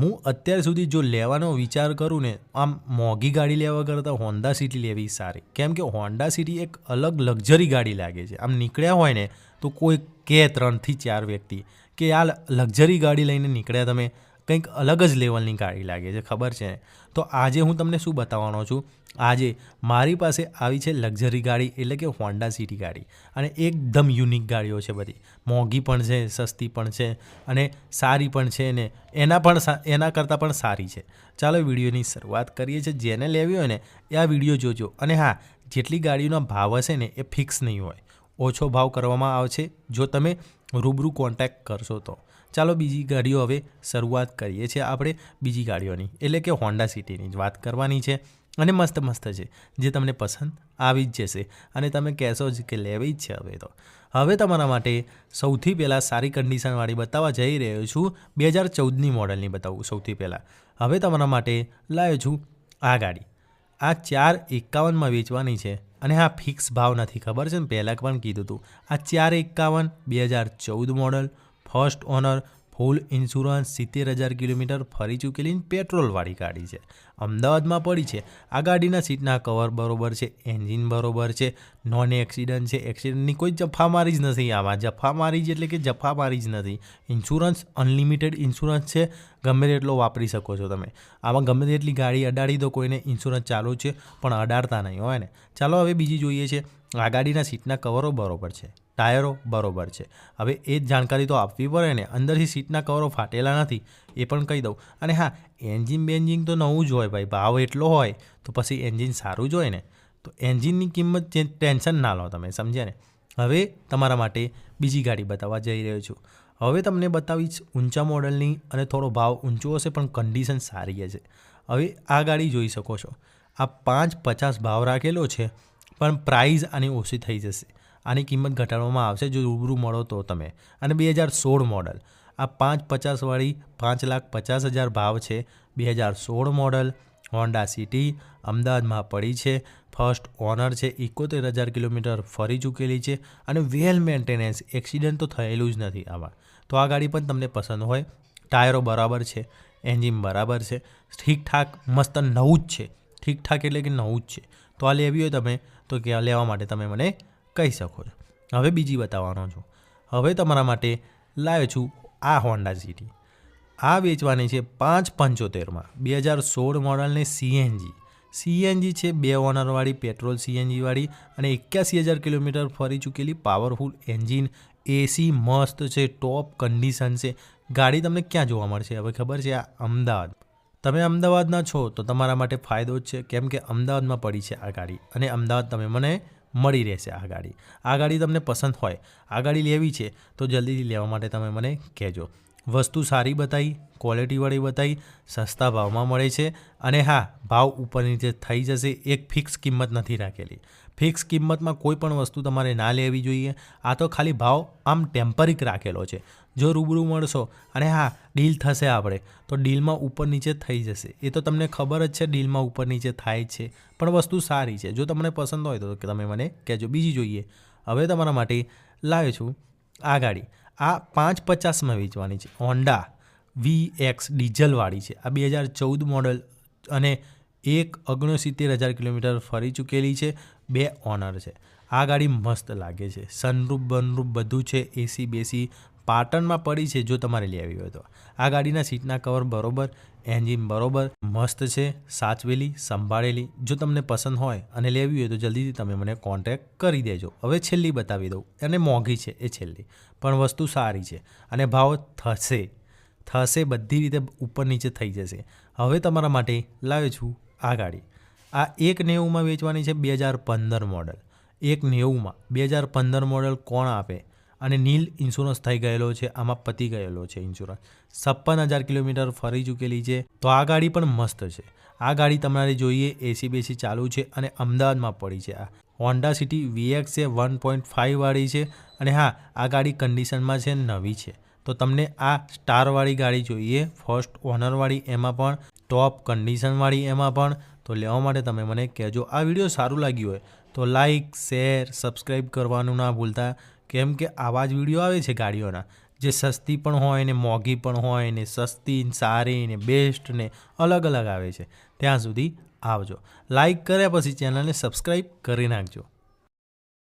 હું અત્યાર સુધી જો લેવાનો વિચાર કરું ને, આમ મોંઘી ગાડી લેવા કરતાં હોન્ડા સિટી લેવી સારી. કેમ કે હોન્ડા સિટી એક અલગ લક્ઝરી ગાડી લાગે છે. આમ નીકળ્યા હોય ને, તો કોઈ કે ત્રણથી ચાર વ્યક્તિ કે આ લક્ઝરી ગાડી લઈને નીકળ્યા તમે કંઈક અલગ જ લેવલની ગાડી લાગે છે, ખબર છે? તો આજે હું તમને શું બતાવવાનો છું? આજે મારી પાસે આવી છે લક્ઝરી ગાડી, એટલે કે હોન્ડા સિટી ગાડી. અને એકદમ યુનિક ગાડીઓ છે બધી. મોંઘી પણ છે, સસ્તી પણ છે, અને સારી પણ છે, ને એના પણ એના કરતાં પણ સારી છે. ચાલો વિડીયોની શરૂઆત કરીએ છીએ. જેને લેવી હોય ને, એ આ વીડિયો જોજો. અને હા, જેટલી ગાડીઓના ભાવ હશે ને, એ ફિક્સ નહીં હોય. ઓછો ભાવ કરવામાં આવશે. જો તમે રૂબરૂ કોન્ટેક્ટ કરશો તો. ચાલો બીજી ગાડીઓ હવે શરૂઆત કરીએ છીએ આપણે બીજી ગાડીઓની. એટલે કે હોન્ડા સિટીની જ વાત કરવાની છે. અને મસ્ત મસ્ત છે, જે તમને પસંદ આવી જ જશે. અને તમે કહેશો જ કે લેવી જ છે હવે તો. હવે તમારા માટે સૌથી પહેલાં સારી કન્ડિશનવાળી બતાવવા જઈ રહ્યો છું બે હજાર ચૌદની મોડલની બતાવું સૌથી પહેલાં. હવે તમારા માટે લાવ્યો છું આ ગાડી. આ ચાર એકાવનમાં વેચવાની છે. અને હા ફિક્સ ભાવ નથી, ખબર છે ને? પહેલાં પણ કીધું હતું આ ચાર એકાવન, બે હજાર ચૌદ model first owner full insurance સિત્તેર હજાર કિલોમીટર ફરી ચૂકેલી પેટ્રોલવાળી ગાડી છે. અમદાવાદમાં પડી છે. આ ગાડીના સીટના કવર બરોબર છે, એન્જિન બરોબર છે, નોન એક્સિડન્ટ છે. એક્સિડન્ટની કોઈ જફામારી જ નથી. આમાં જફામારી જ એટલે કે જફામારી જ નથી. ઇન્સ્યોરન્સ અનલિમિટેડ ઇન્સ્યોરન્સ છે. ગમે તેટલો વાપરી શકો છો તમે. આમાં ગમે તેટલી ગાડી અડાડી દો કોઈને ઇન્સ્યોરન્સ ચાલુ છે, પણ અડાડતા નહીં, હોય ને? ચાલો હવે બીજી જોઈએ છે. આ ગાડીના સીટના કવરો બરોબર છે. ટાયરો બરોબર છે. હવે એ જ જાણકારી તો આપવી પડે ને. અંદરથી સીટના કવરો ફાટેલા નથી, એ પણ કહી દઉં. અને હા, એન્જિન બેન્જિન તો નવું જ હોય ભાઈ, ભાવ એટલો હોય, તો પછી એન્જિન સારું જ હોય ને. તો એન્જિનની કિંમત ટેન્શન ના લો તમે, સમજ્યા ને? હવે તમારા માટે બીજી ગાડી બતાવવા જઈ રહ્યો છું. હવે તમને બતાવીશ ઊંચા મોડલની અને થોડો ભાવ ઊંચો હશે, પણ કન્ડિશન સારી હશે હવે આ ગાડી જોઈ શકો છો. આ પાંચ પચાસ ભાવ રાખેલો છે, પણ પ્રાઇઝ આની ઓછી થઈ જશે. આની કિંમત ઘટાડવામાં આવશે જો રૂબરૂ મળો તો તમે. અને બે હજાર સોળ મોડલ. આ પાંચ પચાસવાળી પાંચ લાખ પચાસ હજાર ભાવ છે. બે હજાર સોળ મોડલ હોન્ડા સિટી અમદાવાદમાં પડી છે. ફર્સ્ટ ઓનર છે. એકોતેર હજાર કિલોમીટર ફરી ચૂકેલી છે અને વેલ મેન્ટેનન્સ એક્સિડન્ટ તો થયેલું જ નથી આમાં. તો આ ગાડી પણ તમને પસંદ હોય. ટાયરો બરાબર છે. એન્જિન બરાબર છે. ઠીકઠાક મસ્ત નવું જ છે. ઠીકઠાક એટલે કે નવું જ છે. તો આ લેવી હોય તમે, તો કે લેવા માટે તમે મને કહી શકો છો. હવે બીજી બતાવવાનો છું. હવે તમારા માટે લાવ્યો છું આ હોન્ડા સિટી આ વેચવાની છે પાંચ પંચોતેરમાં. બે હજાર સોળ મોડલની સીએનજી સીએનજી છે બે ઓનરવાળી, પેટ્રોલ સીએનજીવાળી અને એક્યાસી હજાર કિલોમીટર ફરી ચૂકેલી પાવરફુલ એન્જિન. એસી મસ્ત છે, ટોપ કન્ડિશન છે. ગાડી તમને ક્યાં જોવા મળશે? હવે ખબર છે આ અમદાવાદ. તમે અમદાવાદના છો તો તમારા માટે ફાયદો જ છે. કેમ કે અમદાવાદમાં પડી છે આ ગાડી. અને અમદાવાદ તમે મને મળી રહેશે આ ગાડી. આ ગાડી તમને પસંદ હોય, આ ગાડી લેવી છે તો જલ્દીથી લેવા માટે તમે મને કહેજો. વસ્તુ સારી બતાવી ક્વોલિટીવાળી બતાવી સસ્તા ભાવમાં મળે છે અને હા, ભાવ ઉપર નીચે થઈ જશે, એક ફિક્સ કિંમત નથી રાખેલી. ફિક્સ કિંમતમાં કોઈ પણ વસ્તુ તમારે ના લેવી જોઈએ. આ તો ખાલી ભાવ આમ ટેમ્પરિક રાખેલો છે. જો રૂબરૂ મળશો અને હા ડીલ થશે આપણે, તો ડીલમાં ઉપર નીચે થઈ જશે. એ તો તમને ખબર જ છે ડીલમાં ઉપર નીચે થાય છે. પણ વસ્તુ સારી છે. જો તમને પસંદ હોય તો તમે મને કહેજો. બીજી જોઈએ. હવે તમારા માટે લાવ્યો છું આ ગાડી. આ પાંચ પચાસમાં વેચવાની છે. હોન્ડા વી એક્સ ડીઝલવાળી છે. આ બે હજાર ચૌદ મોડલ અને એક ઓગણસિત્તેર હજાર કિલોમીટર ફરી ચૂકેલી છે. બે ઓનર છે. આ ગાડી મસ્ત લાગે છે. સનરૂપ બનરૂપ બધું છે. એસી બેસી પાટણમાં પડી છે, જો તમારે લેવી હોય તો. આ ગાડીના સીટના કવર બરોબર, એન્જિન બરોબર, મસ્ત છે, સાચવેલી, સંભાળેલી. જો તમને પસંદ હોય અને લેવી હોય તો જલ્દીથી તમે મને કોન્ટેક્ટ કરી દેજો. હવે છેલ્લી બતાવી દઉં. અને મોંઘી છે, એ છેલ્લી. પણ વસ્તુ સારી છે અને ભાવ થશે. થશે બધી રીતે ઉપર નીચે થઈ જશે. હવે તમારા માટે લાવ્યો છું આ ગાડી. આ એક નેવુંમાં વેચવાની છે, બે હજાર પંદર મોડલ એક નેવુંમાં. બે હજાર પંદર મોડલ કોણ આપે? અને નીલ ઇન્સ્યોરન્સ થઈ ગયેલો છે, આમાં પતી ગયેલો છે ઇન્સ્યોરન્સ છપ્પન હજાર કિલોમીટર ફરી ચૂકેલી છે, તો આ ગાડી પણ મસ્ત છે. આ ગાડી તમારે જોઈએ એસી બેસી ચાલુ છે અને અમદાવાદમાં પડી છે આ. હોન્ડા સિટી વીએક્સ છે વન પોઈન્ટ ફાઇવવાળી છે અને હા, આ ગાડી કન્ડિશનમાં છે, નવી છે. તો તમને આ સ્ટારવાળી ગાડી જોઈએ ફર્સ્ટ ઓનરવાળી એમાં પણ ટોપ કન્ડિશનવાળી એમાં પણ. તો લેવા માટે તમે મને કહેજો. આ વીડિયો સારું લાગ્યું હોય, તો લાઈક શેર સબસ્ક્રાઈબ કરવાનું ના ભૂલતા. કેમ કે આવા જ વીડિયો આવે છે ગાડીઓના. જે સસ્તી પણ હોય ને મોંઘી પણ હોય ને સસ્તી ને સારી ને બેસ્ટ ને અલગ અલગ આવે છે. ત્યાં સુધી આવજો. લાઈક કર્યા પછી ચેનલને સબસ્ક્રાઈબ કરી નાખજો.